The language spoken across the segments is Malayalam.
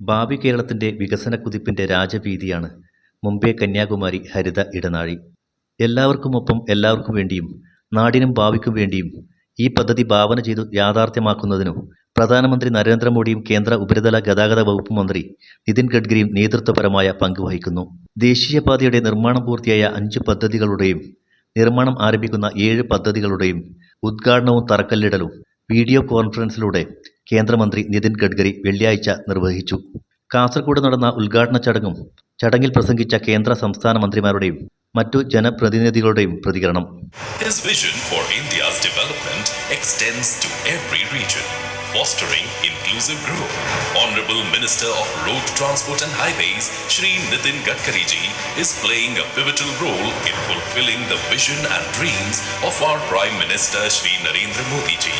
ഭാവി കേരളത്തിന്റെ വികസന കുതിപ്പിന്റെ രാജവീതിയാണ്. മുംബൈ കന്യാകുമാരി ഹരിത ഇടനാഴി. എല്ലാവർക്കുമൊപ്പം എല്ലാവർക്കും വേണ്ടിയും നാടിനും ഭാവിക്കും വേണ്ടിയും ഈ പദ്ധതി ഭാവന ചെയ്തു യാഥാർത്ഥ്യമാക്കുന്നതിനും പ്രധാനമന്ത്രി നരേന്ദ്രമോദിയും കേന്ദ്ര ഉപരിതല ഗതാഗത വകുപ്പ് മന്ത്രി നിതിൻ ഗഡ്കരിയും നേതൃത്വപരമായ പങ്ക് വഹിക്കുന്നു. ദേശീയപാതയുടെ നിർമ്മാണം പൂർത്തിയായ അഞ്ച് പദ്ധതികളുടെയും നിർമ്മാണം ആരംഭിക്കുന്ന ഏഴ് പദ്ധതികളുടെയും ഉദ്ഘാടനവും തറക്കല്ലിടലും വീഡിയോ കോൺഫറൻസിലൂടെ കേന്ദ്രമന്ത്രി നിതിൻ ഗഡ്കരി വെള്ളിയാഴ്ച നിർവഹിച്ചു കാസർഗോഡ് നടന്ന ഉദ്ഘാടന ചടങ്ങും ചടങ്ങിൽ പ്രസംഗിച്ച കേന്ദ്ര സംസ്ഥാന മന്ത്രിമാരുടെയും മറ്റു ജനപ്രതിനിധികളുടെയും പ്രതികരണം fostering inclusive growth. Honorable Minister of Road Transport and Highways, Shri Nitin Gadkari ji, is playing a pivotal role in fulfilling the vision and dreams of our Prime Minister Shri Narendra Modi ji.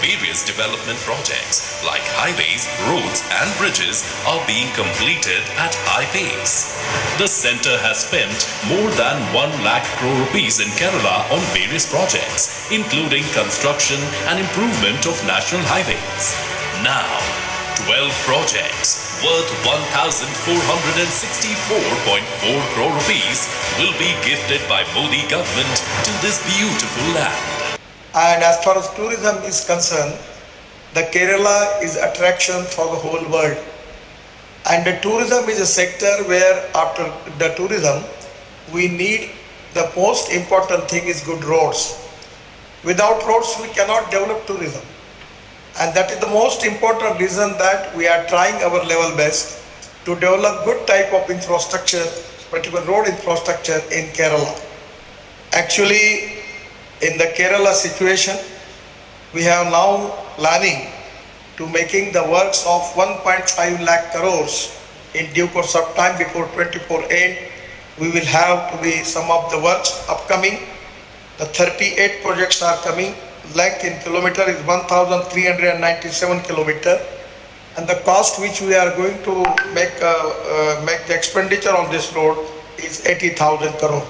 Various development projects like highways, roads, and bridges are being completed at high pace. The center has spent more than 1 lakh crore rupees in Kerala on various projects, including construction and improvement of national highways. Now, 12 projects worth 1,464.4 crore rupees will be gifted by Modi government to this beautiful land. And as far as tourism is concerned, the Kerala is attraction for the whole world. And the tourism is a sector where after the tourism, we need the most important thing is good roads. Without roads, we cannot develop tourism. And that is the most important reason that we are trying our level best to develop good type of infrastructure, particular road infrastructure in Kerala. Actually, in the Kerala situation, we have now planning to making the works of 1.5 lakh crores in due course of time before 24 end. We will have to be some of the works upcoming. The 38 projects are coming. Length in kilometer is 1,397 kilometer. And the cost which we are going to make, uh, uh, make the expenditure on this road is 80,000 crore.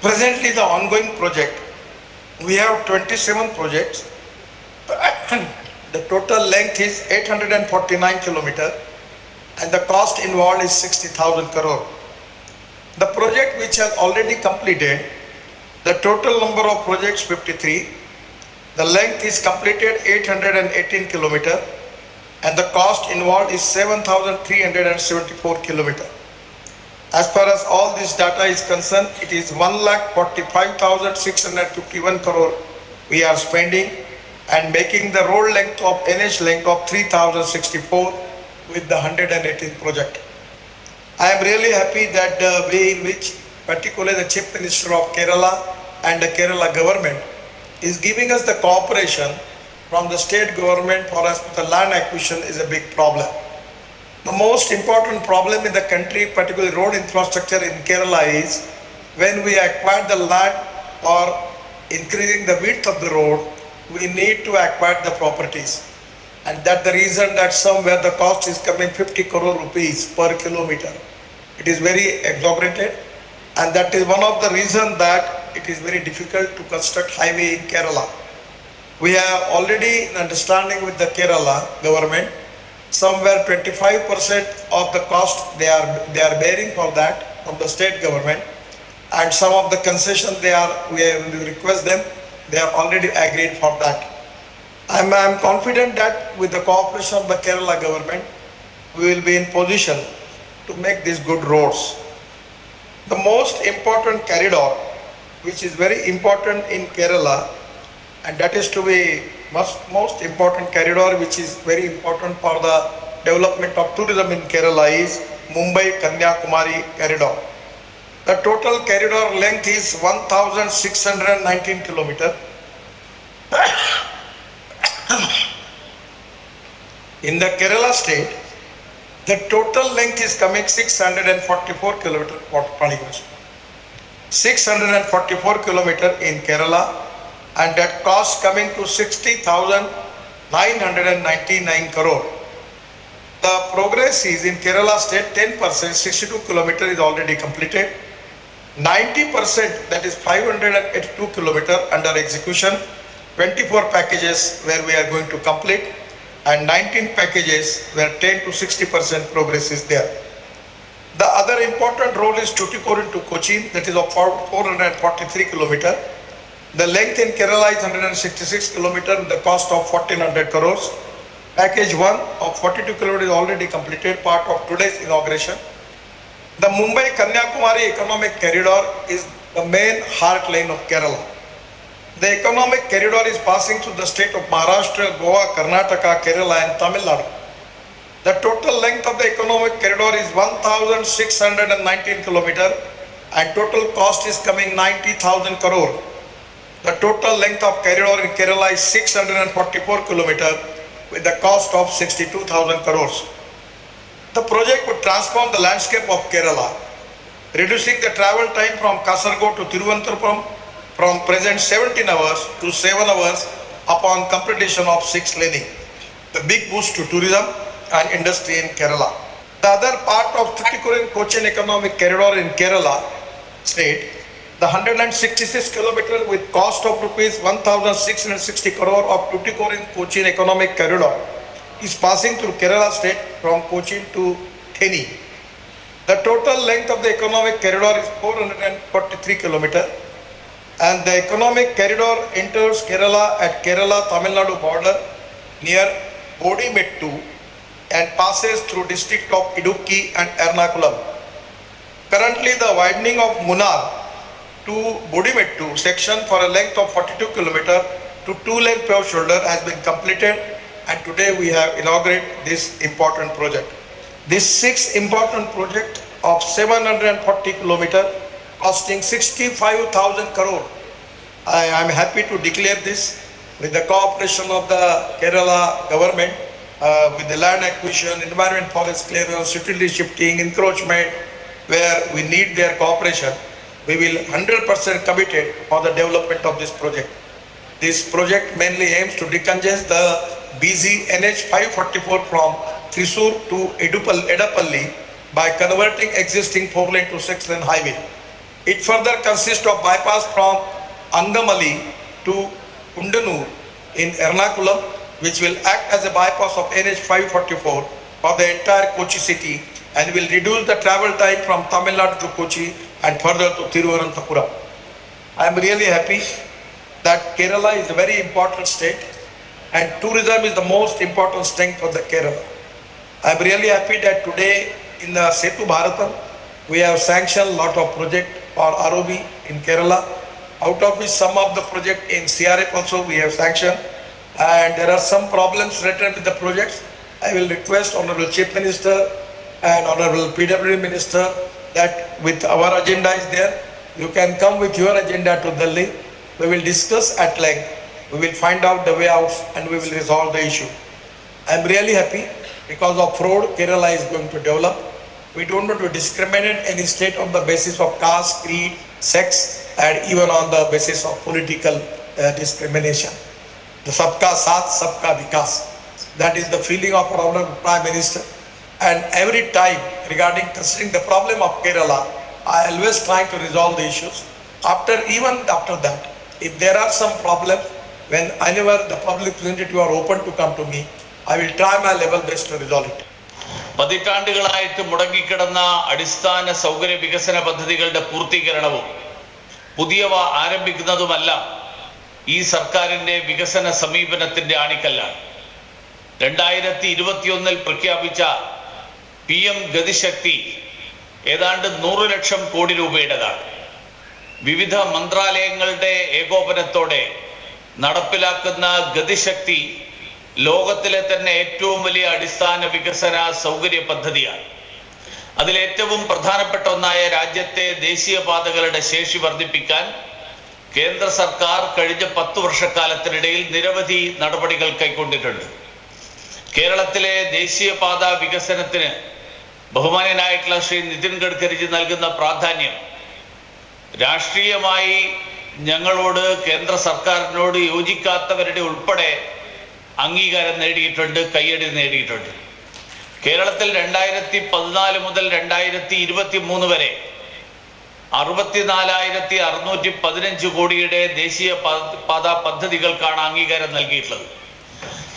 Presently, the ongoing project, we have 27 projects. the total length is 849 kilometer and the cost involved is 60,000 crore. The project which has already completed, the total number of projects 53. The length is completed 818 kilometer and the cost involved is 7,374 kilometer. As far as all this data is concerned, it is 1,45,651 crore we are spending and making the road length of NH length of 3,064 with the 118th project. I am really happy that uh, the way in which particularly the Chief Minister of Kerala and the Kerala government is giving us the cooperation from the state government for us the land acquisition is a big problem. The most important problem in the country, particularly road infrastructure in Kerala, is when we acquire the land or increasing the width of the road, we need to acquire the properties. And that the reason that somewhere the cost is coming 50 crore rupees per kilometer. It is very exaggerated and that is one of the reason that it is very difficult to construct highway in Kerala. We have already an understanding with the Kerala government somewhere 25% of the cost they are they are bearing for that from the state government. And some of the concession they are we, request them they are already agreed for that. I'm confident that with the cooperation of the kerala government we will be in position to make these good roads. The most important corridor which is very important in kerala and that is to be most, most important corridor which is very important for the development of tourism in Kerala is Mumbai Kanyakumari corridor. The total corridor length is 1619 kilometer. in the Kerala state, the total length is coming 644 kilometer. What, 644 kilometer in Kerala and that cost coming to 60,999 crore. The progress is in Kerala state 10%, 62 kilometer is already completed. 90% that is 582 kilometer under execution. 24 packages where we are going to complete and 19 packages where 10 to 60% progress is there. The other important role is Tuticorin to Cochin, that is of 443 kilometer. The length in Kerala is 166 km with the cost of 1400 crores. Package 1 of 42 km is already completed, part of today's inauguration. The Mumbai Kanyakumari Economic Corridor is the main heartline of Kerala. The economic corridor is passing through the state of Maharashtra, Goa, Karnataka, Kerala, and Tamil Nadu. The total length of the economic corridor is 1,619 km and total cost is coming 90,000 crore. The total length of corridor in Kerala is 644 kilometer, with the cost of 62,000 crores. The project would transform the landscape of Kerala, reducing the travel time from Kasaragod to Tiruvananthapuram from present 17 hours to 7 hours upon completion of six laning. The big boost to tourism and industry in Kerala. The other part of Tuticorin Cochin Economic Corridor in Kerala state, the 166 kilometer with cost of rupees 1660 crore of Tuticorin Cochin Economic Corridor is passing through Kerala state from Cochin to Theni. The total length of the economic corridor is 443 kilometer and the economic corridor enters Kerala at Kerala Tamil Nadu border near Bodimettu and passes through district of Idukki and Ernakulam. Currently, the widening of Munnar to Bodimettu section for a length of 42 kilometer to two-lane paved shoulder has been completed and today we have inaugurated this important project. This six important project of 740 kilometer costing 65,000 crore. I am happy to declare this with the cooperation of the Kerala government, uh, with the land acquisition, environment forest clearance, utility shifting, encroachment, where we need their cooperation. We will 100% committed for the development of this project. This project mainly aims to decongest the BZ NH 544 from Thrissur to Edupal- Edapalli by converting existing four lane to six lane highway. It further consists of bypass from Angamali to Kundanur in Ernakulam, which will act as a bypass of NH 544 for the entire Kochi city and will reduce the travel time from Tamil Nadu to Kochi and further to Thiruvananthapuram. I am really happy that Kerala is a very important state and tourism is the most important strength of the Kerala. I am really happy that today in the Setu Bharatam, we have sanctioned a lot of project for ROB in Kerala, out of which some of the project in CRF also we have sanctioned. And there are some problems related with the projects. I will request Honorable Chief Minister and Honorable PW Minister that with our agenda is there, you can come with your agenda to Delhi. We will discuss at length. We will find out the way out and we will resolve the issue. I am really happy because of fraud Kerala is going to develop. We don't want to discriminate any state on the basis of caste, creed, sex, and even on the basis of political uh, discrimination. The sabka saath, sabka vikas. That is the feeling of our Prime Minister. And every time regarding considering the problem of Kerala, I always try to resolve the issues. After even after that, if there are some problems, when whenever the public representative are open to come to me, I will try my level best to resolve it. പതിറ്റാണ്ടുകളായിട്ട് മുടങ്ങിക്കിടന്ന അടിസ്ഥാന സൗകര്യ വികസന പദ്ധതികളുടെ പൂർത്തീകരണവും പുതിയവ ആരംഭിക്കുന്നതുമല്ല ഈ സർക്കാരിന്റെ വികസന സമീപനത്തിന്റെ ആണിക്കല്ലാണ് രണ്ടായിരത്തി ഇരുപത്തിയൊന്നിൽ പ്രഖ്യാപിച്ച പി എം ഗതിശക്തി ഏതാണ്ട് നൂറ് ലക്ഷം കോടി രൂപയുടേതാണ്. വിവിധ മന്ത്രാലയങ്ങളുടെ ഏകോപനത്തോടെ നടപ്പിലാക്കുന്ന ഗതിശക്തി ലോകത്തിലെ തന്നെ ഏറ്റവും വലിയ അടിസ്ഥാന വികസന സൗകര്യ പദ്ധതിയാണ്. അതിലേറ്റവും പ്രധാനപ്പെട്ട ഒന്നായ രാജ്യത്തെ ദേശീയപാതകളുടെ ശേഷി വർദ്ധിപ്പിക്കാൻ കേന്ദ്ര സർക്കാർ കഴിഞ്ഞ പത്ത് വർഷക്കാലത്തിനിടയിൽ നിരവധി നടപടികൾ കൈക്കൊണ്ടിട്ടുണ്ട്. കേരളത്തിലെ ദേശീയപാത വികസനത്തിന് ബഹുമാന്യനായിട്ടുള്ള ശ്രീ നിതിൻ ഗഡ്കരിജി നൽകുന്ന പ്രാധാന്യം രാഷ്ട്രീയമായി ഞങ്ങളോട് കേന്ദ്ര സർക്കാരിനോട് യോജിക്കാത്തവരുടെ ഉൾപ്പെടെ അംഗീകാരം നേടിയിട്ടുണ്ട് കയ്യടി നേടിയിട്ടുണ്ട്. കേരളത്തിൽ രണ്ടായിരത്തി പതിനാല് മുതൽ രണ്ടായിരത്തി ഇരുപത്തി മൂന്ന് വരെ അറുപത്തിനാലായിരത്തി അറുന്നൂറ്റി പതിനഞ്ച് കോടിയുടെ ദേശീയ പാത പദ്ധതികൾക്കാണ് അംഗീകാരം നൽകിയിട്ടുള്ളത്.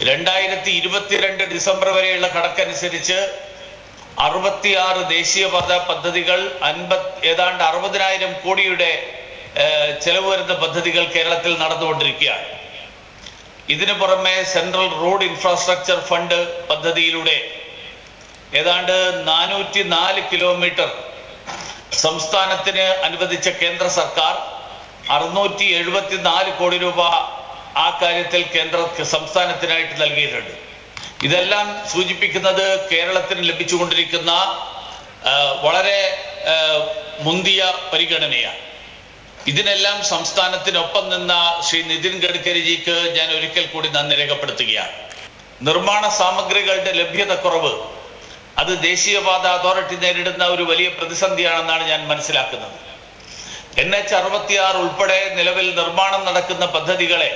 രണ്ടായിരത്തി ഇരുപത്തിരണ്ട് ഡിസംബർ വരെയുള്ള കണക്കനുസരിച്ച് അറുപത്തിയാറ് ദേശീയപാത പദ്ധതികൾ അൻപത് ഏതാണ്ട് അറുപതിനായിരം കോടിയുടെ ചെലവ് വരുന്ന പദ്ധതികൾ കേരളത്തിൽ നടന്നുകൊണ്ടിരിക്കുകയാണ്. ഇതിനു പുറമെ സെൻട്രൽ റോഡ് ഇൻഫ്രാസ്ട്രക്ചർ ഫണ്ട് പദ്ധതിയിലൂടെ ഏതാണ്ട് നാനൂറ്റി നാല് കിലോമീറ്റർ സംസ്ഥാനത്തിന് അനുവദിച്ച കേന്ദ്ര സർക്കാർ അറുന്നൂറ്റി എഴുപത്തിനാല് കോടി രൂപ ആ കാര്യത്തിൽ കേന്ദ്ര സംസ്ഥാനത്തിനായിട്ട് നൽകിയിട്ടുണ്ട്. ഇതെല്ലാം സൂചിപ്പിക്കുന്നത് കേരളത്തിന് ലഭിച്ചുകൊണ്ടിരിക്കുന്ന വളരെ മുന്തിയ പരിഗണനയാണ്. ഇതിനെല്ലാം സംസ്ഥാനത്തിനൊപ്പം നിന്ന ശ്രീ നിതിൻ ഗഡ്കരിജിക്ക് ഞാൻ ഒരിക്കൽ കൂടി നന്ദി രേഖപ്പെടുത്തുകയാണ്. നിർമ്മാണ സാമഗ്രികളുടെ ലഭ്യത കുറവ് അത് ദേശീയപാത അതോറിറ്റി നേരിടുന്ന ഒരു വലിയ പ്രതിസന്ധിയാണെന്നാണ് ഞാൻ മനസ്സിലാക്കുന്നത്. എൻ എച്ച് അറുപത്തിയാറ് ഉൾപ്പെടെ നിലവിൽ നിർമ്മാണം നടക്കുന്ന പദ്ധതികളെ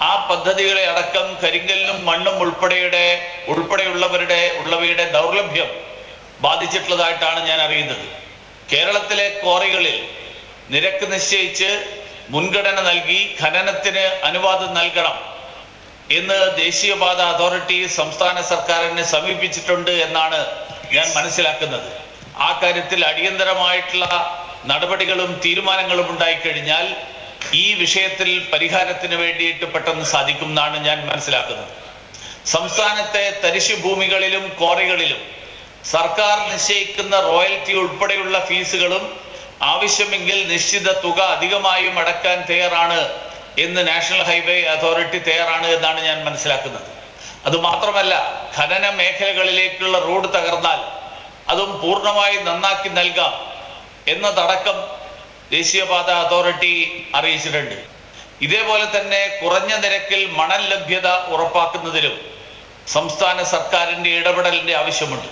ആ പദ്ധതികളെ അടക്കം കരിങ്കല്ലും മണ്ണും ഉൾപ്പെടെയുടെ ഉൾപ്പെടെയുള്ളവരുടെ ഉള്ളവയുടെ ദൗർലഭ്യം ബാധിച്ചിട്ടുള്ളതായിട്ടാണ് ഞാൻ അറിയുന്നത്. കേരളത്തിലെ ക്വാറികളിൽ നിരക്ക് നിശ്ചയിച്ച് മുൻഗണന നൽകി ഖനനത്തിന് അനുവാദം നൽകണം എന്ന് ദേശീയപാത അതോറിറ്റി സംസ്ഥാന സർക്കാരിനെ സമീപിച്ചിട്ടുണ്ട് എന്നാണ് ഞാൻ മനസ്സിലാക്കുന്നത്. ആ കാര്യത്തിൽ അടിയന്തരമായിട്ടുള്ള നടപടികളും തീരുമാനങ്ങളും ഉണ്ടായിക്കഴിഞ്ഞാൽ ഈ വിഷയത്തിൽ പരിഹാരത്തിന് വേണ്ടിയിട്ട് പെട്ടെന്ന് സാധിക്കും എന്നാണ് ഞാൻ മനസ്സിലാക്കുന്നത്. സംസ്ഥാനത്തെ തരിശു ഭൂമികളിലും ക്വാറികളിലും സർക്കാർ നിശ്ചയിക്കുന്ന റോയൽറ്റി ഉൾപ്പെടെയുള്ള ഫീസുകളും ആവശ്യമെങ്കിൽ നിശ്ചിത തുക അധികമായും അടക്കാൻ തയ്യാറാണ് എന്ന് നാഷണൽ ഹൈവേ അതോറിറ്റി തയ്യാറാണ് എന്നാണ് ഞാൻ മനസ്സിലാക്കുന്നത്. അതുമാത്രമല്ല ഖനന മേഖലകളിലേക്കുള്ള റോഡ് തകർന്നാൽ അതും പൂർണമായി നന്നാക്കി നൽകാം എന്നതടക്കം ദേശീയപാത അതോറിറ്റി അറിയിച്ചിട്ടുണ്ട്. ഇതേപോലെ തന്നെ കുറഞ്ഞ നിരക്കിൽ മണൽ ലഭ്യത ഉറപ്പാക്കുന്നതിലും സംസ്ഥാന സർക്കാരിന്റെ ഇടപെടലിന്റെ ആവശ്യമുണ്ട്.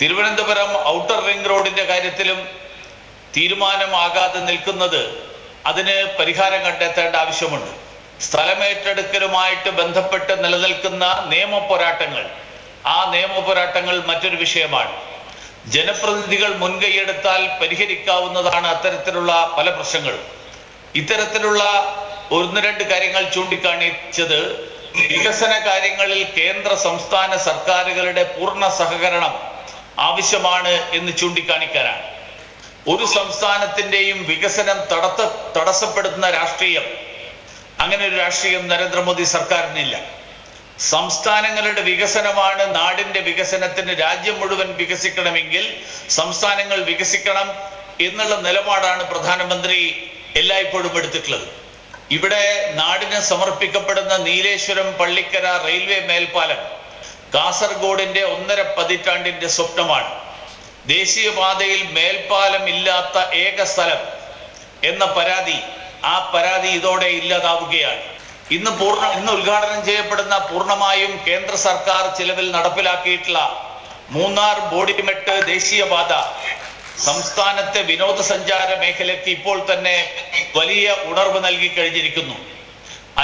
തിരുവനന്തപുരം ഔട്ടർ റിംഗ് റോഡിന്റെ കാര്യത്തിലും തീരുമാനമാകാതെ നിൽക്കുന്നത് അതിന് പരിഹാരം കണ്ടെത്തേണ്ട ആവശ്യമുണ്ട്. സ്ഥലമേറ്റെടുക്കലുമായിട്ട് ബന്ധപ്പെട്ട് നിലനിൽക്കുന്ന നിയമ പോരാട്ടങ്ങൾ ആ നിയമ പോരാട്ടങ്ങൾ മറ്റൊരു വിഷയമാണ്. ജനപ്രതിനിധികൾ മുൻകൈയെടുത്താൽ പരിഹരിക്കാവുന്നതാണ് അത്തരത്തിലുള്ള പല പ്രശ്നങ്ങളും ഇത്തരത്തിലുള്ള ഒന്ന് രണ്ട് കാര്യങ്ങൾ ചൂണ്ടിക്കാണിച്ചത് വികസന കാര്യങ്ങളിൽ കേന്ദ്ര സംസ്ഥാന സർക്കാരുകളുടെ പൂർണ സഹകരണം ആവശ്യമാണ് എന്ന് ചൂണ്ടിക്കാണിക്കാനാണ്. ഒരു സംസ്ഥാനത്തിന്റെയും വികസനം തടസ്സപ്പെടുത്തുന്ന രാഷ്ട്രീയം അങ്ങനെ ഒരു രാഷ്ട്രീയം നരേന്ദ്രമോദി സർക്കാരിനില്ല. സംസ്ഥാനങ്ങളുടെ വികസനമാണ് നാടിന്റെ വികസനത്തിന് രാജ്യം മുഴുവൻ വികസിക്കണമെങ്കിൽ സംസ്ഥാനങ്ങൾ വികസിക്കണം എന്നുള്ള നിലപാടാണ് പ്രധാനമന്ത്രി എല്ലായ്പ്പോഴും എടുത്തിട്ടുള്ളത്. ഇവിടെ നാടിന് സമർപ്പിക്കപ്പെടുന്ന നീലേശ്വരം പള്ളിക്കര റെയിൽവേ മേൽപ്പാലം കാസർഗോഡിന്റെ ഒന്നര പതിറ്റാണ്ടിന്റെ സ്വപ്നമാണ്. ദേശീയപാതയിൽ മേൽപ്പാലം ഇല്ലാത്ത ഏക സ്ഥലം എന്ന പരാതി ആ പരാതി ഇതോടെ ഇല്ലാതാവുകയാണ്. ഇന്ന് പൂർണ ഇന്ന് ഉദ്ഘാടനം ചെയ്യപ്പെടുന്ന പൂർണമായും കേന്ദ്ര സർക്കാർ ചിലവിൽ നടപ്പിലാക്കിയിട്ടുള്ള മൂന്നാർ ബോഡിമെട്ട് ദേശീയപാത സംസ്ഥാനത്തെ വിനോദസഞ്ചാര മേഖലയ്ക്ക് ഇപ്പോൾ തന്നെ വലിയ ഉണർവ് നൽകി കഴിഞ്ഞിരിക്കുന്നു.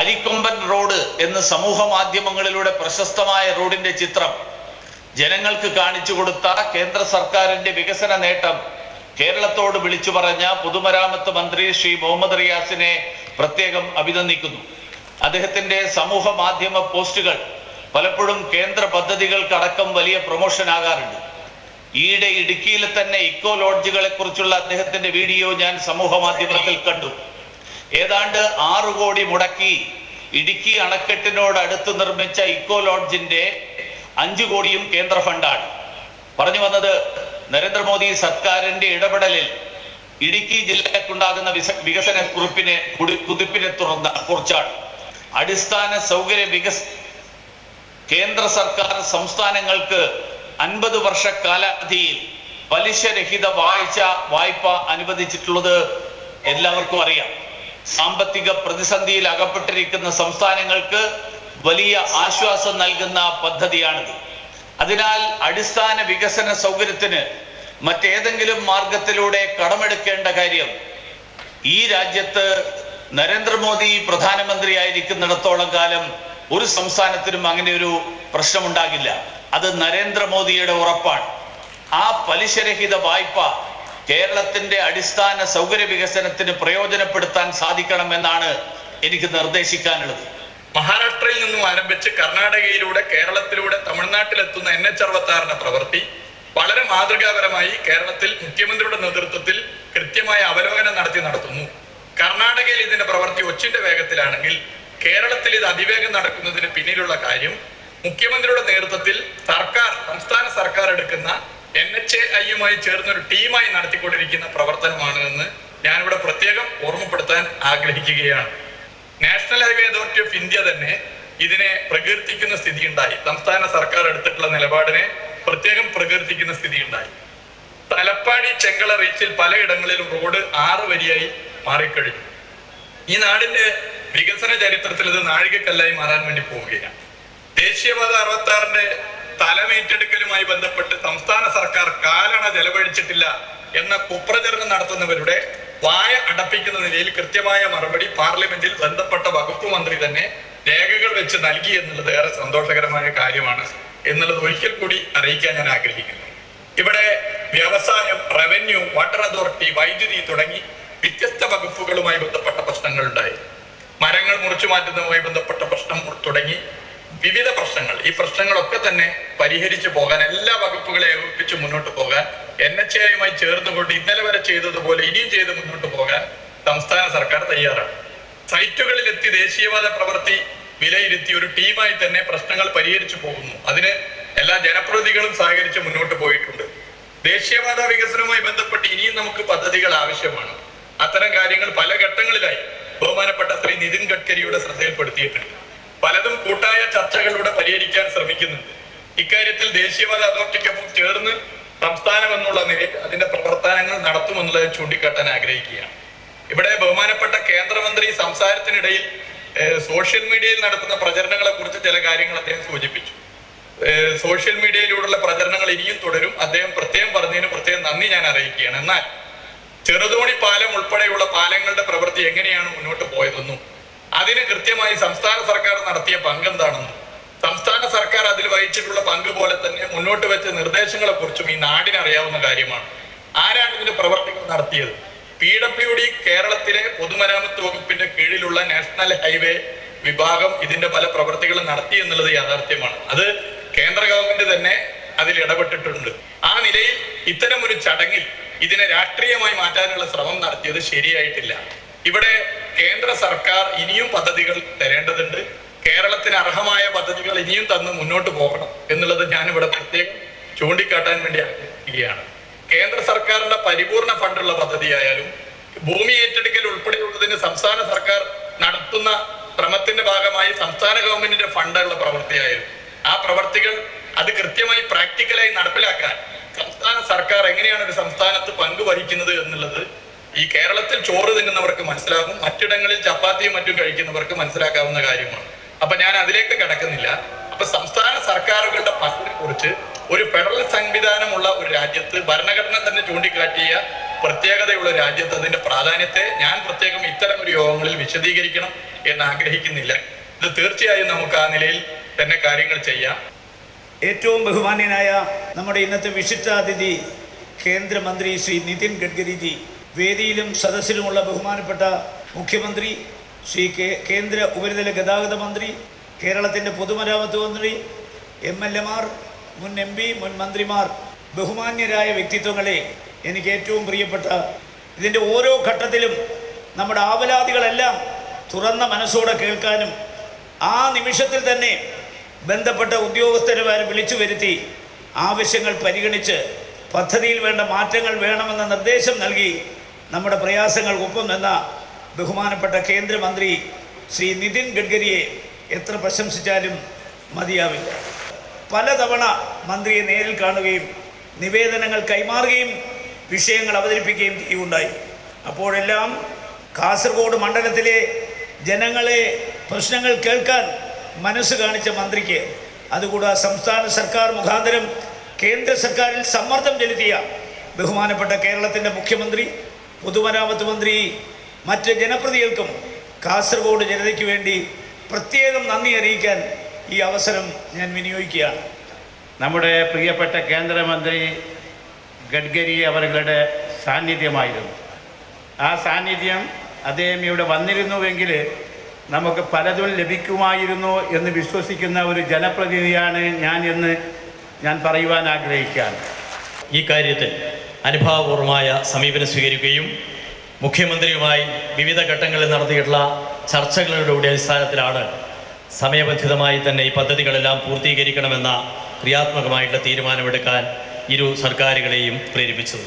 അരിക്കൊമ്പൻ റോഡ് എന്ന് സമൂഹ മാധ്യമങ്ങളിലൂടെ പ്രശസ്തമായ റോഡിന്റെ ചിത്രം ജനങ്ങൾക്ക് കാണിച്ചു കൊടുത്ത കേന്ദ്ര സർക്കാരിന്റെ വികസന നേട്ടം കേരളത്തോട് വിളിച്ചു പറഞ്ഞ പൊതുമരാമത്ത് മന്ത്രി ശ്രീ മുഹമ്മദ് റിയാസിനെ പ്രത്യേകം അഭിനന്ദിക്കുന്നു. അദ്ദേഹത്തിന്റെ സമൂഹ മാധ്യമ പോസ്റ്റുകൾ പലപ്പോഴും കേന്ദ്ര പദ്ധതികൾക്കടക്കം വലിയ പ്രൊമോഷൻ ആകാറുണ്ട്. ഈയിടെ ഇടുക്കിയിലെ തന്നെ ഇക്കോ ലോഡ്ജുകളെ കുറിച്ചുള്ള അദ്ദേഹത്തിന്റെ വീഡിയോ ഞാൻ സമൂഹ മാധ്യമത്തിൽ കണ്ടു. ഏതാണ്ട് ആറു കോടി മുടക്കി ഇടുക്കി അണക്കെട്ടിനോട് അടുത്ത് നിർമ്മിച്ച ഇക്കോ ലോഡ്ജിന്റെ അഞ്ചു കോടിയും കേന്ദ്ര ഫണ്ടാണ്. പറഞ്ഞു വന്നത് നരേന്ദ്രമോദി സർക്കാരിന്റെ ഇടപെടലിൽ ഇടുക്കി ജില്ലയ്ക്കുണ്ടാകുന്ന വികസന കുറിപ്പിനെ കുതിപ്പിനെ തുറന്ന കുറിച്ചാണ്. അടിസ്ഥാന സൗകര്യ വികസ കേന്ദ്ര സർക്കാർ സംസ്ഥാനങ്ങൾക്ക് അൻപത് വർഷ കാലാവധിയിൽ പലിശരഹിത വായ്ച വായ്പ അനുവദിച്ചിട്ടുള്ളത് എല്ലാവർക്കും അറിയാം. സാമ്പത്തിക പ്രതിസന്ധിയിൽ അകപ്പെട്ടിരിക്കുന്ന സംസ്ഥാനങ്ങൾക്ക് വലിയ ആശ്വാസം നൽകുന്ന പദ്ധതിയാണിത്. അതിനാൽ അടിസ്ഥാന വികസന സൗകര്യത്തിന് മറ്റേതെങ്കിലും മാർഗത്തിലൂടെ കടമെടുക്കേണ്ട കാര്യം ഈ രാജ്യത്ത് നരേന്ദ്രമോദി പ്രധാനമന്ത്രിയായിരിക്കുന്നിടത്തോളം കാലം ഒരു സംസ്ഥാനത്തിനും അങ്ങനെ ഒരു പ്രശ്നമുണ്ടാകില്ല. അത് നരേന്ദ്രമോദിയുടെ ഉറപ്പാണ്. ആ പലിശരഹിത വായ്പ കേരളത്തിന്റെ അടിസ്ഥാന സൗകര്യ വികസനത്തിന് പ്രയോജനപ്പെടുത്താൻ സാധിക്കണം എന്നാണ് എനിക്ക് നിർദ്ദേശിക്കാനുള്ളത്. മഹാരാഷ്ട്രയിൽ നിന്നും ആരംഭിച്ച് കർണാടകയിലൂടെ കേരളത്തിലൂടെ തമിഴ്നാട്ടിലെത്തുന്ന എൻ എച്ച് അറുപത്തി പ്രവൃത്തി വളരെ മാതൃകാപരമായി കേരളത്തിൽ മുഖ്യമന്ത്രിയുടെ നേതൃത്വത്തിൽ കൃത്യമായ അവലോകനം നടത്തി നടത്തുന്നു. കർണാടകയിൽ ഇതിന്റെ പ്രവൃത്തി ഒച്ചിന്റെ വേഗത്തിലാണെങ്കിൽ കേരളത്തിൽ ഇത് അതിവേഗം നടക്കുന്നതിന് പിന്നിലുള്ള കാര്യം മുഖ്യമന്ത്രിയുടെ നേതൃത്വത്തിൽ സർക്കാർ സംസ്ഥാന സർക്കാർ എടുക്കുന്ന എൻ എച്ച് എ ഐയുമായി ചേർന്ന ഒരു ടീമായി നടത്തിക്കൊണ്ടിരിക്കുന്ന പ്രവർത്തനമാണ് എന്ന് ഞാനിവിടെ പ്രത്യേകം ഓർമ്മപ്പെടുത്താൻ ആഗ്രഹിക്കുകയാണ്. National Highway Authority of India തന്നെ ഇതിനെ പ്രകീർത്തിക്കുന്ന സ്ഥിതി ഉണ്ടായി സംസ്ഥാന സർക്കാർ എടുത്തിട്ടുള്ള നിലപാടിനെ പ്രത്യേകം പ്രകീർത്തിക്കുന്ന സ്ഥിതി ഉണ്ടായി തലപ്പാടി ചെങ്കള റീച്ചിൽ പലയിടങ്ങളിലും റോഡ് ആറ് വരിയായി മാറിക്കഴിഞ്ഞു. ഈ നാടിന്റെ വികസന ചരിത്രത്തിൽ ഇത് നാഴികക്കല്ലായി മാറാൻ വേണ്ടി പോവുകയാണ്. ദേശീയപാത അറുപത്തി ആറിന്റെ തലമേറ്റെടുക്കലുമായി ബന്ധപ്പെട്ട് സംസ്ഥാന സർക്കാർ കാലണ ചെലവഴിച്ചിട്ടില്ല എന്ന കുപ്രചരണം നടത്തുന്നവരുടെ വായ അടപ്പിക്കുന്ന നിലയിൽ കൃത്യമായ മറുപടി പാർലമെന്റിൽ ബന്ധപ്പെട്ട വകുപ്പ് മന്ത്രി തന്നെ രേഖകൾ വെച്ച് നൽകി എന്നുള്ളത് ഏറെ സന്തോഷകരമായ കാര്യമാണ് എന്നുള്ളത് ഒരിക്കൽ കൂടി അറിയിക്കാൻ ഞാൻ ആഗ്രഹിക്കുന്നു. ഇവിടെ വ്യവസായം റവന്യൂ വാട്ടർ അതോറിറ്റി വൈദ്യുതി തുടങ്ങി വ്യത്യസ്ത വകുപ്പുകളുമായി ബന്ധപ്പെട്ട പ്രശ്നങ്ങൾ ഉണ്ടായി. മരങ്ങൾ മുറിച്ചു മാറ്റുന്നതുമായി ബന്ധപ്പെട്ട പ്രശ്നം തുടങ്ങി. വിവിധ പ്രശ്നങ്ങൾ. ഈ പ്രശ്നങ്ങളൊക്കെ തന്നെ പരിഹരിച്ചു പോകാൻ എല്ലാ വകുപ്പുകളെ ഏകോപിപ്പിച്ച് മുന്നോട്ട് പോകാൻ എൻ എച്ച് എയുമായി ചേർന്നുകൊണ്ട് ഇന്നലെ വരെ ചെയ്തതുപോലെ ഇനിയും ചെയ്ത് മുന്നോട്ട് പോകാൻ സംസ്ഥാന സർക്കാർ തയ്യാറാണ്. സൈറ്റുകളിലെത്തി ദേശീയവാദ പ്രവൃത്തി വിലയിരുത്തി ഒരു ടീമായി തന്നെ പ്രശ്നങ്ങൾ പരിഹരിച്ചു പോകുന്നു. അതിന് എല്ലാ ജനപ്രതിനിധികളും സഹകരിച്ച് മുന്നോട്ട് പോയിട്ടുണ്ട്. ദേശീയപാത വികസനവുമായി ബന്ധപ്പെട്ട് ഇനിയും നമുക്ക് പദ്ധതികൾ ആവശ്യമാണ്. അത്തരം കാര്യങ്ങൾ പല ഘട്ടങ്ങളിലായി ബഹുമാനപ്പെട്ട ശ്രീ നിതിൻ ഗഡ്കരിയുടെ ശ്രദ്ധയിൽപ്പെടുത്തിയിട്ടുണ്ട്. പലതും കൂട്ടായ ചർച്ചകളിലൂടെ പരിഹരിക്കാൻ ശ്രമിക്കുന്നുണ്ട്. ഇക്കാര്യത്തിൽ ദേശീയപാത അതോറിറ്റിക്കൊപ്പം ചേർന്ന് സംസ്ഥാനം എന്നുള്ള നിലയിൽ അതിന്റെ പ്രവർത്തനങ്ങൾ നടത്തുമെന്നുള്ളത് ചൂണ്ടിക്കാട്ടാൻ ആഗ്രഹിക്കുകയാണ്. ഇവിടെ ബഹുമാനപ്പെട്ട കേന്ദ്രമന്ത്രി സംസാരത്തിനിടയിൽ സോഷ്യൽ മീഡിയയിൽ നടത്തുന്ന പ്രചരണങ്ങളെ കുറിച്ച് ചില കാര്യങ്ങൾ അദ്ദേഹം സൂചിപ്പിച്ചു. സോഷ്യൽ മീഡിയയിലൂടെയുള്ള പ്രചരണങ്ങൾ ഇനിയും തുടരും. അദ്ദേഹം പ്രത്യേകം പറഞ്ഞതിന് പ്രത്യേകം നന്ദി ഞാൻ അറിയിക്കുകയാണ്. എന്നാൽ ചെറുതോണി പാലം ഉൾപ്പെടെയുള്ള പാലങ്ങളുടെ പ്രവൃത്തി എങ്ങനെയാണ് മുന്നോട്ട് പോയതെന്നും അതിന് കൃത്യമായി സംസ്ഥാന സർക്കാർ നടത്തിയ പങ്ക് എന്താണെന്നും സംസ്ഥാന സർക്കാർ അതിൽ വഹിച്ചിട്ടുള്ള പങ്ക് പോലെ തന്നെ മുന്നോട്ട് വെച്ച നിർദ്ദേശങ്ങളെ കുറിച്ചും ഈ നാടിന് അറിയാവുന്ന കാര്യമാണ്. ആരാണ് ഇതിന്റെ പ്രവർത്തികൾ നടത്തിയത്? പി ഡബ്ല്യു ഡി കേരളത്തിലെ പൊതുമരാമത്ത് വകുപ്പിന്റെ കീഴിലുള്ള നാഷണൽ ഹൈവേ വിഭാഗം ഇതിന്റെ പല പ്രവർത്തികളും നടത്തി എന്നുള്ളത് യാഥാർത്ഥ്യമാണ്. അത് കേന്ദ്ര ഗവൺമെന്റ് തന്നെ അതിൽ ഇടപെട്ടിട്ടുണ്ട്. ആ നിലയിൽ ഇത്തരം ഒരു ചടങ്ങിൽ ഇതിനെ രാഷ്ട്രീയമായി മാറ്റാനുള്ള ശ്രമം നടത്തിയത് ശരിയായിട്ടില്ല. ഇവിടെ കേന്ദ്ര സർക്കാർ ഇനിയും പദ്ധതികൾ തരേണ്ടതുണ്ട്. കേരളത്തിന് അർഹമായ പദ്ധതികൾ ഇനിയും തന്ന് മുന്നോട്ട് പോകണം എന്നുള്ളത് ഞാനിവിടെ പ്രത്യേകം ചൂണ്ടിക്കാട്ടാൻ വേണ്ടി ആഗ്രഹിക്കുകയാണ്. കേന്ദ്ര സർക്കാരിന്റെ പരിപൂർണ ഫണ്ടുള്ള പദ്ധതിയായാലും ഭൂമി ഏറ്റെടുക്കൽ ഉൾപ്പെടെയുള്ളതിന് സംസ്ഥാന സർക്കാർ നടത്തുന്ന ശ്രമത്തിന്റെ ഭാഗമായി സംസ്ഥാന ഗവൺമെന്റിന്റെ ഫണ്ടുള്ള പ്രവൃത്തിയായാലും ആ പ്രവർത്തികൾ അത് കൃത്യമായി പ്രാക്ടിക്കലായി നടപ്പിലാക്കാൻ സംസ്ഥാന സർക്കാർ എങ്ങനെയാണ് ഒരു സംസ്ഥാനത്ത് പങ്കുവഹിക്കുന്നത് എന്നുള്ളത് ഈ കേരളത്തിൽ ചോറ് തിന്നുന്നവർക്ക് മനസ്സിലാകും മറ്റിടങ്ങളിൽ ചപ്പാത്തിയും മറ്റും കഴിക്കുന്നവർക്ക് മനസ്സിലാക്കാവുന്ന കാര്യമാണ്. അപ്പൊ ഞാൻ അതിലേക്ക് കടക്കുന്നില്ല. അപ്പൊ സംസ്ഥാന സർക്കാരുകളുടെ പങ്കിനെ കുറിച്ച് ഒരു ഫെഡറൽ സംവിധാനമുള്ള ഒരു രാജ്യത്ത് ഭരണഘടന തന്നെ ചൂണ്ടിക്കാട്ടിയ പ്രത്യേകതയുള്ള രാജ്യത്ത് അതിന്റെ പ്രാധാന്യത്തെ ഞാൻ പ്രത്യേകം ഇത്തരം ഒരു യോഗങ്ങളിൽ വിശദീകരിക്കണം എന്ന് ആഗ്രഹിക്കുന്നില്ല. ഇത് തീർച്ചയായും നമുക്ക് ആ നിലയിൽ തന്നെ കാര്യങ്ങൾ ചെയ്യാം. ഏറ്റവും ബഹുമാന്യനായ നമ്മുടെ ഇന്നത്തെ വിശിഷ്ടാതിഥി കേന്ദ്രമന്ത്രി ശ്രീ നിതിൻ ഗഡ്കരിജി വേദിയിലും സദസ്സിലുമുള്ള ബഹുമാനപ്പെട്ട മുഖ്യമന്ത്രി ശ്രീ കേന്ദ്ര ഉപരിതല ഗതാഗത മന്ത്രി കേരളത്തിന്റെ പൊതുമരാമത്ത് മന്ത്രി എം എൽ എമാർ മുൻ എം പി മുൻ മന്ത്രിമാർ ബഹുമാന്യരായ വ്യക്തിത്വങ്ങളെ എനിക്ക് ഏറ്റവും പ്രിയപ്പെട്ട ഇതിന്റെ ഓരോ ഘട്ടത്തിലും നമ്മുടെ ആവലാതികളെല്ലാം തുറന്ന മനസ്സോടെ കേൾക്കാനും ആ നിമിഷത്തിൽ തന്നെ ബന്ധപ്പെട്ട ഉദ്യോഗസ്ഥരുമാരെ വിളിച്ചു വരുത്തി ആവശ്യങ്ങൾ പരിഗണിച്ച് പദ്ധതിയിൽ വേണ്ട മാറ്റങ്ങൾ വേണമെന്ന നിർദ്ദേശം നൽകി നമ്മുടെ പ്രയാസങ്ങൾക്കൊപ്പം നിന്ന ബഹുമാനപ്പെട്ട കേന്ദ്രമന്ത്രി ശ്രീ നിതിൻ ഗഡ്കരിയെ എത്ര പ്രശംസിച്ചാലും മതിയാവില്ല. പലതവണ മന്ത്രിയെ നേരിൽ കാണുകയും നിവേദനങ്ങൾ കൈമാറുകയും വിഷയങ്ങൾ അവതരിപ്പിക്കുകയും ചെയ്യുണ്ടായി അപ്പോഴെല്ലാം കാസർഗോഡ് മണ്ഡലത്തിലെ ജനങ്ങളെ പ്രശ്നങ്ങൾ കേൾക്കാൻ മനസ്സ് കാണിച്ച മന്ത്രിക്ക്. അതുകൂടാതെ സംസ്ഥാന സർക്കാർ മുഖാന്തരം കേന്ദ്ര സർക്കാരിൽ സമ്മർദ്ദം ചെലുത്തിയ ബഹുമാനപ്പെട്ട കേരളത്തിന്റെ മുഖ്യമന്ത്രി പൊതുമരാമത്ത് മന്ത്രി മറ്റ് ജനപ്രതികൾക്കും കാസർഗോഡ് ജനതയ്ക്ക് വേണ്ടി പ്രത്യേകം നന്ദി അറിയിക്കാൻ ഈ അവസരം ഞാൻ വിനിയോഗിക്കുകയാണ്. നമ്മുടെ പ്രിയപ്പെട്ട കേന്ദ്രമന്ത്രി ഗഡ്കരി അവരുടെ സാന്നിധ്യമായിരുന്നു. ആ സാന്നിധ്യം അദ്ദേഹം ഇവിടെ വന്നിരുന്നുവെങ്കിൽ നമുക്ക് പലതും ലഭിക്കുമായിരുന്നു എന്ന് വിശ്വസിക്കുന്ന ഒരു ജനപ്രതിനിധിയാണ് ഞാൻ എന്ന് ഞാൻ പറയുവാൻ ആഗ്രഹിക്കുകയാണ്. ഈ കാര്യത്തിൽ അനുഭാവപൂർവമായ സമീപനം സ്വീകരിക്കുകയും മുഖ്യമന്ത്രിയുമായി വിവിധ ഘട്ടങ്ങളിൽ നടത്തിയിട്ടുള്ള ചർച്ചകളുടെ അടിസ്ഥാനത്തിലാണ് സമയബന്ധിതമായി തന്നെ ഈ പദ്ധതികളെല്ലാം പൂർത്തീകരിക്കണമെന്ന ക്രിയാത്മകമായിട്ടുള്ള തീരുമാനമെടുക്കാൻ ഇരു സർക്കാരുകളെയും പ്രേരിപ്പിച്ചത്.